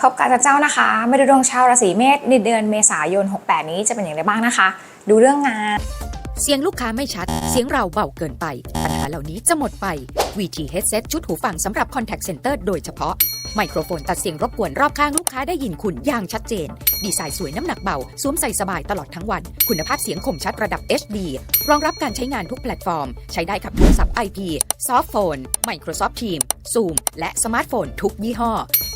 พบกับอาจารย์เจ้านะคะมาดูดวงชาวราศีเมษในเดือนเมษายน 68 นี้จะเป็นอย่างไรบ้างนะคะ ดูเรื่องงาน เสียงลูกค้าไม่ชัด เสียงเราเบาเกินไป ปัญหาเหล่านี้จะหมดไป VT Headset ชุดหูฟังสำหรับ Contact Center โดยเฉพาะ ไมโครโฟนตัดเสียงรบกวนรอบข้างลูกค้าได้ยินคุณอย่างชัดเจน ดีไซน์สวยน้ำหนักเบา สวมใส่สบายตลอดทั้งวัน คุณภาพเสียงคมชัดระดับ HD รองรับการใช้งานทุกแพลตฟอร์ม ใช้ได้กับโทรศัพท์ IP ซอฟต์โฟน Microsoft Teams Zoom และสมาร์ทโฟนทุกยี่ห้อ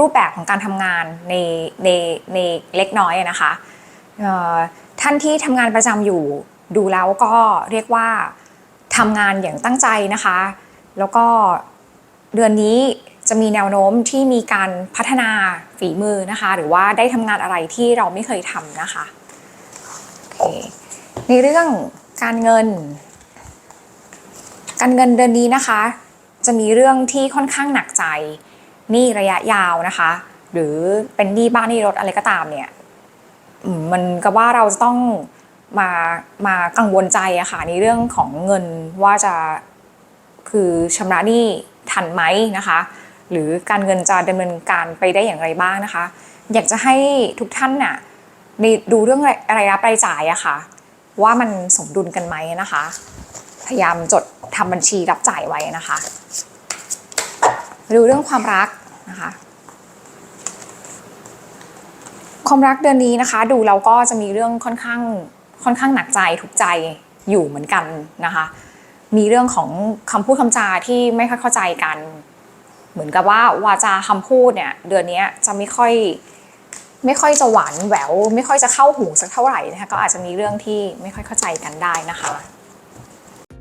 รูปแบบของการทำงานในในในเล็กน้อยนะคะท่านที่ทำงานประจำอยู่ดูแล้วก็เรียกว่าทำงานอย่างตั้งใจนะคะ แล้วก็เดือนนี้จะมีแนวโน้มที่มีการพัฒนาฝีมือนะคะ หรือว่าได้ทำงานอะไรที่เราไม่เคยทำนะคะ ในเรื่องการเงิน การเงินเดือนนี้นะคะ จะมีเรื่องที่ค่อนข้างหนักใจ หนี้ระยะยาวนะคะ หรือเป็นหนี้บ้านหนี้รถอะไรก็ตามเนี่ยมันก็ว่าเราจะต้องมามากังวลใจอะค่ะในเรื่องของเงินว่าจะคือชำระหนี้ทันไหมนะคะ หรือการเงินจะดำเนินการไปได้อย่างไรบ้างนะคะ อยากจะให้ทุกท่านน่ะในดูเรื่องรายรับรายจ่ายอะค่ะ ว่ามันสมดุลกันไหมนะคะ พยายามจดทำบัญชีรับจ่ายไว้นะคะ มาดูเรื่องความรักนะคะความรักเดือนนี้นะคะ ดูเราก็จะมีเรื่องค่อนข้างค่อนข้างหนักใจถูกใจอยู่เหมือนกันนะคะ มีเรื่องของคำพูดคำจาที่ไม่ค่อยเข้าใจกัน เหมือนกับว่าวาจาคำพูดเนี่ยเดือนนี้จะไม่ค่อยไม่ค่อยจะหวานแหวว ไม่ค่อยจะเข้าหูสักเท่าไหร่นะคะก็อาจจะมีเรื่องที่ไม่ค่อยเข้าใจกันได้นะคะ